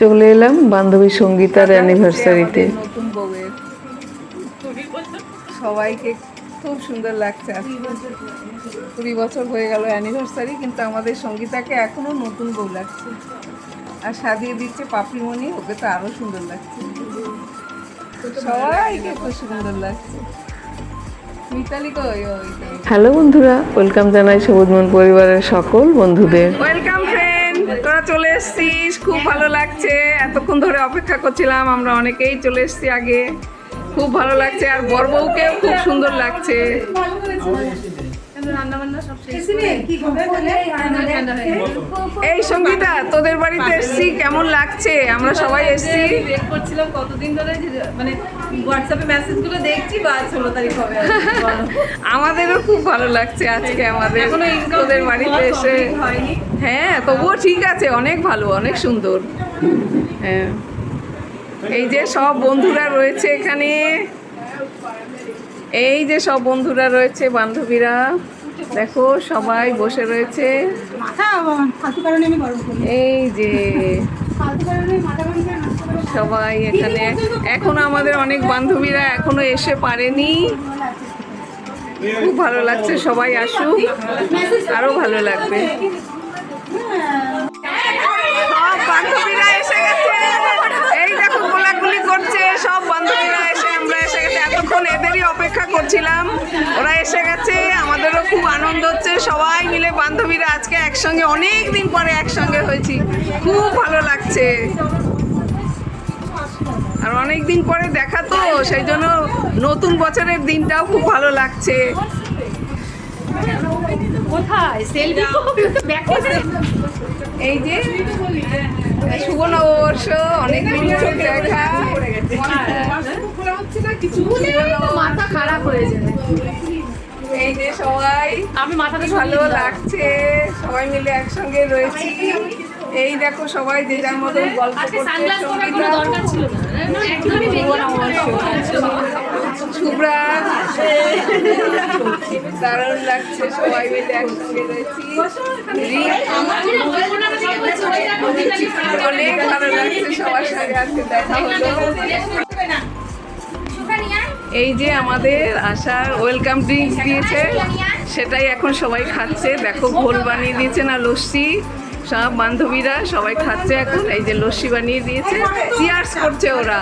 চলে এলাম বান্ধবী সঙ্গীতার অ্যানিভার্সারিতে নতুন বউয়ের। সবাইকে খুব সুন্দর লাগছে কুড়ি বছর হয়ে গেল অ্যানিভার্সারি কিন্তু আমাদের সঙ্গীতাকে এখনও নতুন বউ লাগছে। আর সাজিয়ে দিচ্ছে পাপড়িমণি ওকে তো আরও সুন্দর লাগছে। সবাইকে খুব সুন্দর লাগছে। হ্যালো বন্ধুরা ওয়েলকাম জানাই সবুজ মন পরিবারের সকল বন্ধুদের। ওয়েলকাম চলে এসছিস খুব ভালো লাগছে। এতক্ষণ ধরে অপেক্ষা করছিলাম, আমরা অনেকেই চলে এসছি আগে। খুব ভালো লাগছে, আর বর বউকেও খুব সুন্দর লাগছে। এই সঙ্গীতা, তোদের বাড়িতে এসছি, কেমন লাগছে? আমরা সবাই এসছি। কতদিন ধরে মানে হোয়াটসঅ্যাপে মেসেজগুলো দেখছি বা ষোলো তারিখ হবে। আমাদেরও খুব ভালো লাগছে আজকে আমাদের এখনও তোদের বাড়িতে এসে। হয়নি। হ্যাঁ তবুও ঠিক আছে অনেক ভালো অনেক সুন্দর। হ্যাঁ। এই যে সব বন্ধুরা রয়েছে এখানে। এই যে সব বন্ধুরা রয়েছে বান্ধবীরা। দেখো সবাই বসে রয়েছে। এই যে। সবাই এখানে। এখনও আমাদের অনেক বান্ধবীরা এখনও এসে পারেনি। খুব ভালো লাগছে, সবাই আসুক। আরও ভালো লাগবে। সব বান্ধবীরা এসে গেছে। এই করছে। সব বান্ধবীরা এসে, আমরা এসে গেছে। এতক্ষণ এদেরই অপেক্ষা করছিলাম। ওরা এসে গেছে। আমাদেরও খুব আনন্দ হচ্ছে। সবাই মিলে বান্ধবীরা আজকে একসঙ্গে অনেক দিন পরে একসঙ্গে হয়েছি। খুব ভালো লাগছে। আর অনেক দিন পরে দেখা তো সেই জন্য নতুন বছরের দিনটাও খুব ভালো লাগছে। কোথায়? সেলফি এই যে শুভ নববর্ষ অনেক দিন দেখা। মাথা খারাপ হয়ে যাবে এই যে সবাই আমি মাথাটা ভালো লাগছে। সবাই মিলে একসঙ্গে রয়েছি। এই দেখো সবাই যে যার মতো গল্প করছে শুভ্রা দারুণ লাগছে, সবাই মিলে একসঙ্গে অনেক ভালো লাগছে সবার সঙ্গে দেখা হলো। এই যে আমাদের আসার ওয়েলকাম ড্রিঙ্কস দিয়েছে, সেটাই এখন সবাই খাচ্ছে। দেখো ঘোল বানিয়ে দিয়েছে না লস্যি। সব বান্ধবীরা সবাই খাচ্ছে এখন, এই যে লস্যি বানিয়ে দিয়েছে। চিয়ার্স করছে ওরা।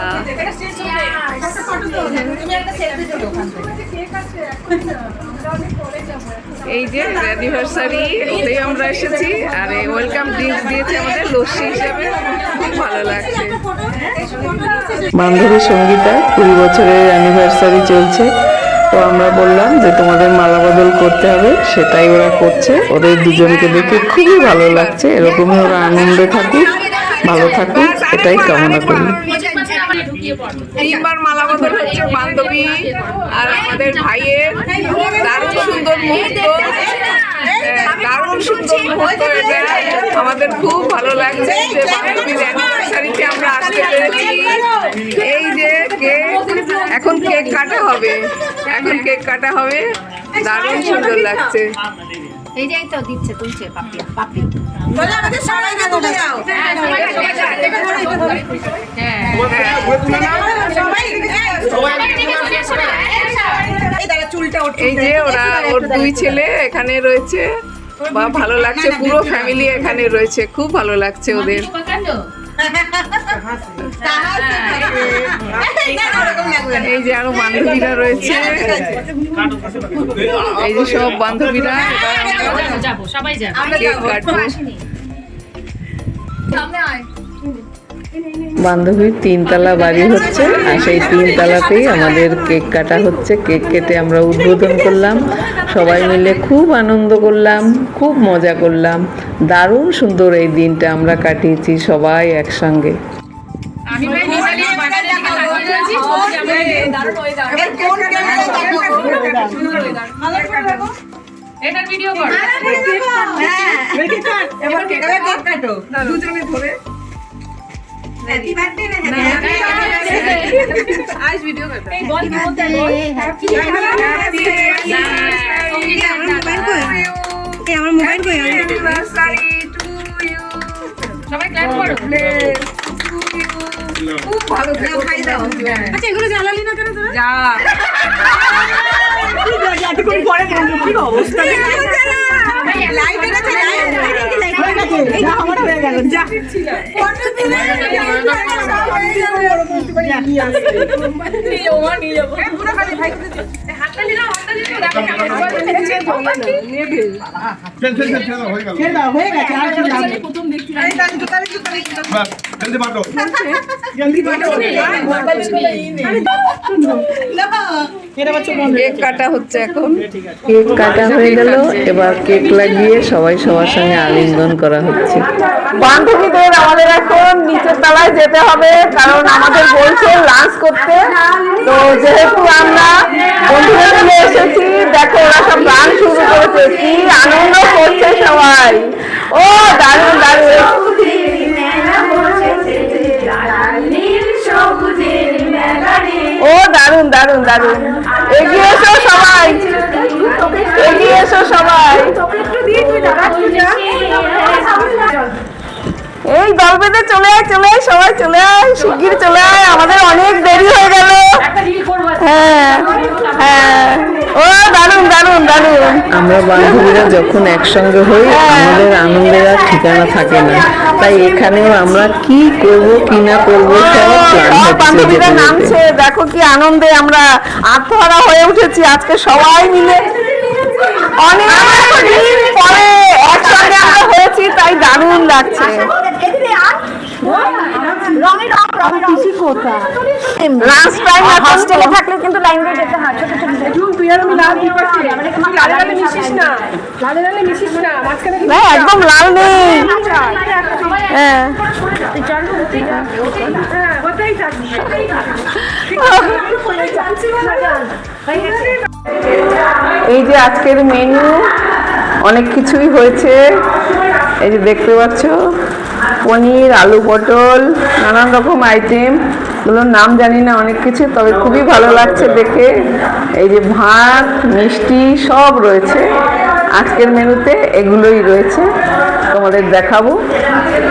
এই যে অ্যানিভার্সারি ওতেই আমরা এসেছি। আর এই ওয়েলকাম ড্রিঙ্কস দিয়েছে আমাদের লস্যি হিসাবে। খুব ভালো লাগছে। বান্ধবী সঙ্গীতা কুড়ি বছরের অ্যানিভার্সারি চলছে। তো আমরা বললাম যে তোমাদের মালা বদল করতে হবে সেটাই ওরা করছে। ওদের দুজনকে দেখে খুবই ভালো লাগছে এরকমই ওরা আনন্দে থাকুক ভালো থাকুক এটাই কামনা করি। তিনবার মালা বদল হচ্ছে বান্ধবী আর আমাদের ভাইয়ের। দারুণ সুন্দর মুহূর্ত। হ্যাঁ, দারুণ সুন্দর মুহূর্ত এটা। আমাদের খুব ভালো লাগছে যে বান্ধবীর অ্যানিভার্সারিতে আমরা আসতে পেরেছি। এই এখন কেক কাটা হবে। এখন কেক কাটা হবে। দারুণ সুন্দর লাগছে। এই যে তো দিচ্ছে তুলছে পাপড়ি পাপড়ি। এই যে ওরা ওর দুই ছেলে এখানে রয়েছে। বা ভালো লাগছে পুরো ফ্যামিলি এখানে রয়েছে। খুব ভালো লাগছে ওদের। এই যে আরও বান্ধবীরা। রয়েছে এই যে সব বান্ধবীরা সবাই যাবে বান্ধবীর তিনতলা বাড়ি হচ্ছে আর সেই তিনতলাতেই আমাদের কেক কাটা হচ্ছে। কেক কেটে আমরা উদ্বোধন করলাম। সবাই মিলে খুব আনন্দ করলাম খুব মজা করলাম। দারুণ সুন্দর এই দিনটা আমরা কাটিয়েছি সবাই একসঙ্গে। আমি ভাই নিবালি বাগানে দিকে এটা ভিডিও কর এবার কেক কাটো। দুজনে ধরে আজ ভিডিও কাটো এই বল কি বলতে বল Happy anniversary to you. সবাই ক্ল্যাপ করো খুব ভালো থেকো খাই দাও আচ্ছা এগুলো জ্বালালি না কেন তোরা যা লাইভ এনেছে লাইভ চল চল চল চল হয়ে গেল হয়ে গেছে আসবে। নিয়ে যাব নিয়ে যাব। পুরো খালি বন্ধ কেক কাটা হচ্ছে এখন। কেক কাটা হয়ে গেল এবার কেক লাগিয়ে সবাই সবার সঙ্গে আলিঙ্গন করা হচ্ছে। বান্ধবীদের আমাদের এখন নিচের তলায় যেতে হবে কারণ আমাদের বলছে লাঞ্চ করতে। তো যেহেতু আমরা মিলে গান শুরু কি আনন্দ করছে সবাই। ও, দারুণ দারুণ। ও, দারুণ দারুণ দারুণ। এগিয়ে এসো সবাই। এগিয়ে এসো সবাই। এই দল বেঁধে চলে আয় চলে আয় সবাই চলে আয় শিগগির চলে আয় আমাদের অনেক দেরি হয়ে গেল। হ্যাঁ হ্যাঁ। ও দারুণ দারুণ দারুণ। আমরা বান্ধবীরা যখন একসঙ্গে হই আমাদের আনন্দের আর ঠিকানা থাকে না। তাই এখানেও আমরা কি করব কি না করব সব প্ল্যান বান্ধবীরা নামছে দেখো কি আনন্দে আমরা আত্মহারা হয়ে উঠেছি। আজকে সবাই মিলে অনেক দিন পরে একসঙ্গে আমরা হয়েছি তাই দারুণ লাগছে। লাঞ্চ টাইম হস্টেলে থাকলে কিন্তু লাইন দিয়ে যেতে হয় ছোট ছোট না। একদম লাল নেই। হ্যাঁ। এই যে আজকের মেনু অনেক কিছুই হয়েছে। এই যে দেখতে পাচ্ছ। পনির, আলু পটল, নানান রকম আইটেমগুলোর নাম জানি না অনেক কিছু, তবে খুবই ভালো লাগছে দেখে। এই যে ভাত, মিষ্টি সব রয়েছে। আজকের মেনুতে এগুলোই রয়েছে। তোমাদের দেখাবো।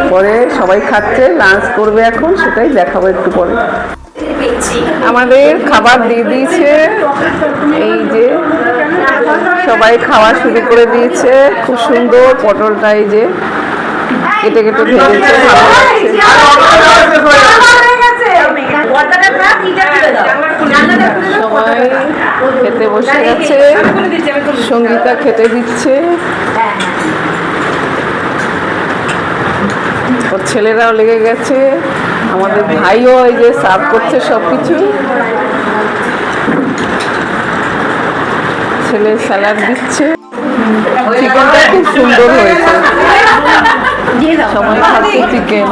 পরে সবাই খাচ্ছে লাঞ্চ করবে এখন, সেটাই দেখাবো একটু পরে। আমাদের খাবার দিয়ে দিয়েছে। এই যে সবাই খাওয়া শুরু করে দিয়েছে। খুব সুন্দর পটলটা এই যে। কেটে কেটে সবাই খেতে বসে গেছে সঙ্গীতা খেতে দিচ্ছে ওর ছেলেরাও লেগে গেছে আমাদের ভাইও ওই যে সার্ভ করছে সব কিছু ছেলে স্যালাড দিচ্ছে চিকেনটা খুব সুন্দর হয়েছে সবাই খাচ্ছে চিকেন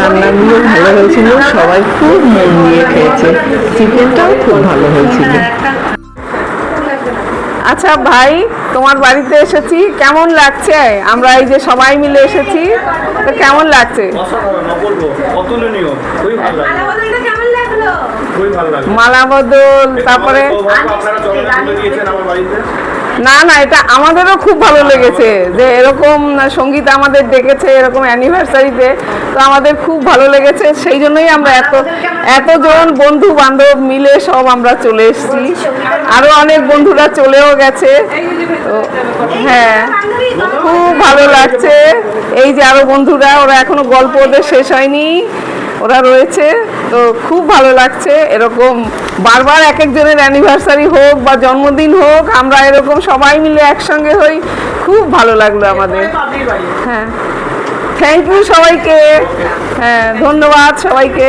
রান্নাগুলো ভালো হয়েছিল সবাই খুব মন দিয়ে খেয়েছে। চিকেনটাও খুব ভালো হয়েছিল। আচ্ছা ভাই তোমার বাড়িতে এসেছি কেমন লাগছে? আমরা এই যে সবাই মিলে এসেছি তো কেমন লাগছে? অসাধারণ অপূর্ব অতুলনীয় খুবই ভালো লাগে খুবই ভালো লাগে মালা বদল তারপরে? না না, এটা আমাদেরও খুব ভালো লেগেছে যে এরকম সংগীত আমাদের ডেকেছে, এরকম অ্যানিভার্সারিতে তো আমাদের খুব ভালো লেগেছে। সেই জন্যই আমরা এত, এতজন বন্ধু বান্ধব মিলে সব আমরা চলে এসেছি। আরও অনেক বন্ধুরা চলেও গেছে। তো হ্যাঁ খুব ভালো লাগছে। এই যে আরও বন্ধুরা, ওরা এখনও গল্প ওদের শেষ হয়নি। ওরা রয়েছে তো খুব ভালো লাগছে। এরকম বারবার এক একজনের অ্যানিভার্সারি হোক বা জন্মদিন হোক আমরা এরকম সবাই মিলে একসঙ্গে হই খুব ভালো লাগল আমাদের। হ্যাঁ। থ্যাংক ইউ সবাইকে। হ্যাঁ ধন্যবাদ সবাইকে।